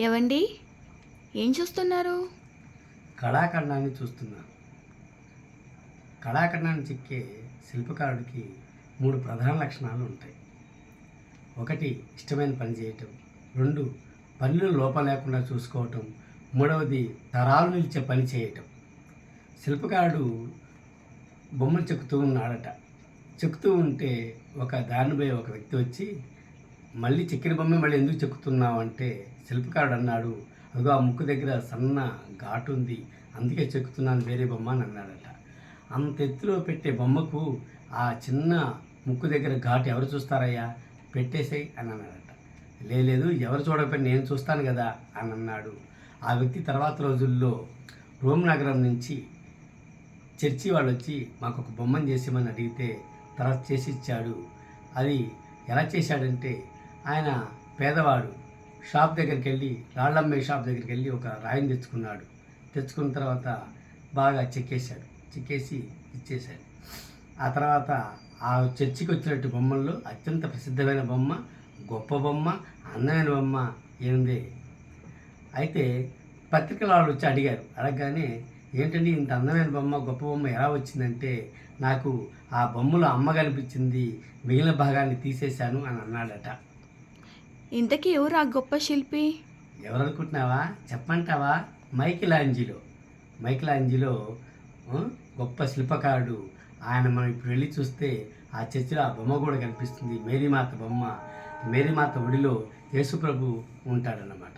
ఏవండి? ఏం చూస్తున్నారు? కళాఖండాన్ని చూస్తున్నాను కళాఖండాన్ని చెక్కే శిల్పకారుడికి మూడు ప్రధాన లక్షణాలు ఉంటాయి. ఒకటి ఇష్టమైన పని చేయటం. రెండు పనులు లోపం లేకుండా చూసుకోవటం. మూడవది తరాలు నిలిచే పని చేయటం. శిల్పకారుడు బొమ్మలు చెక్కుతూ ఉన్నాడట. చెక్కుతూ ఉంటే ఒక దానిపై ఒక వ్యక్తి వచ్చి మళ్ళీ చెక్కిన బొమ్మ మళ్ళీ ఎందుకు చెక్కుతున్నావు అంటే శిల్పకారుడు అన్నాడు అదిగో ఆ ముక్కు దగ్గర సన్న ఘాటు ఉంది అందుకే చెక్కుతున్నాను వేరే బొమ్మ అని అన్నాడట. అంత ఎత్తులో పెట్టే బొమ్మకు ఆ చిన్న ముక్కు దగ్గర ఘాటు ఎవరు చూస్తారయ్యా? పెట్టేసేయ్ అని అన్నాడట. లేదు ఎవరు చూడకపోయి నేను చూస్తాను కదా అని అన్నాడు. ఆ వ్యక్తి తర్వాత రోజుల్లో రోమ్ నగరం నుంచి చర్చి వాళ్ళు వచ్చి మాకు ఒక బొమ్మను చేసేమని అడిగితే తర్వాత చేసి ఇచ్చాడు. అది ఎలా చేశాడంటే ఆయన పేదవాడు. షాప్ దగ్గరికి వెళ్ళి రాళ్ళమ్మే షాప్ దగ్గరికి వెళ్ళి ఒక రాయిని తెచ్చుకున్నాడు. తెచ్చుకున్న తర్వాత బాగా చెక్కేశాడు. చెక్కేసి ఇచ్చేశాడు. ఆ తర్వాత ఆ చర్చికి వచ్చినట్టు బొమ్మల్లో అత్యంత ప్రసిద్ధమైన బొమ్మ గొప్ప బొమ్మ అందమైన బొమ్మ ఏంది అయితే పత్రికల వాళ్ళు వచ్చి అడిగారు. అడగగానే ఏంటండి ఇంత అందమైన బొమ్మ గొప్ప బొమ్మ ఎలా వచ్చిందంటే నాకు ఆ బొమ్మలో అమ్మ కనిపించింది మిగిలిన భాగాన్ని తీసేశాను అని అన్నాడట. ఇంతకీ ఎవరు ఆ గొప్ప శిల్పి? ఎవరు అనుకుంటున్నావా చెప్పంటావా మైకిలాంజిలో మైకిలాంజిలో గొప్ప శిల్పకారుడు. ఆయన మనం ఇప్పుడు వెళ్ళి చూస్తే ఆ చర్చిలో ఆ బొమ్మ కూడా కనిపిస్తుంది. మేరీమాత బొమ్మ. మేరీమాత ఒడిలో యేసుప్రభు ఉంటాడన్నమాట.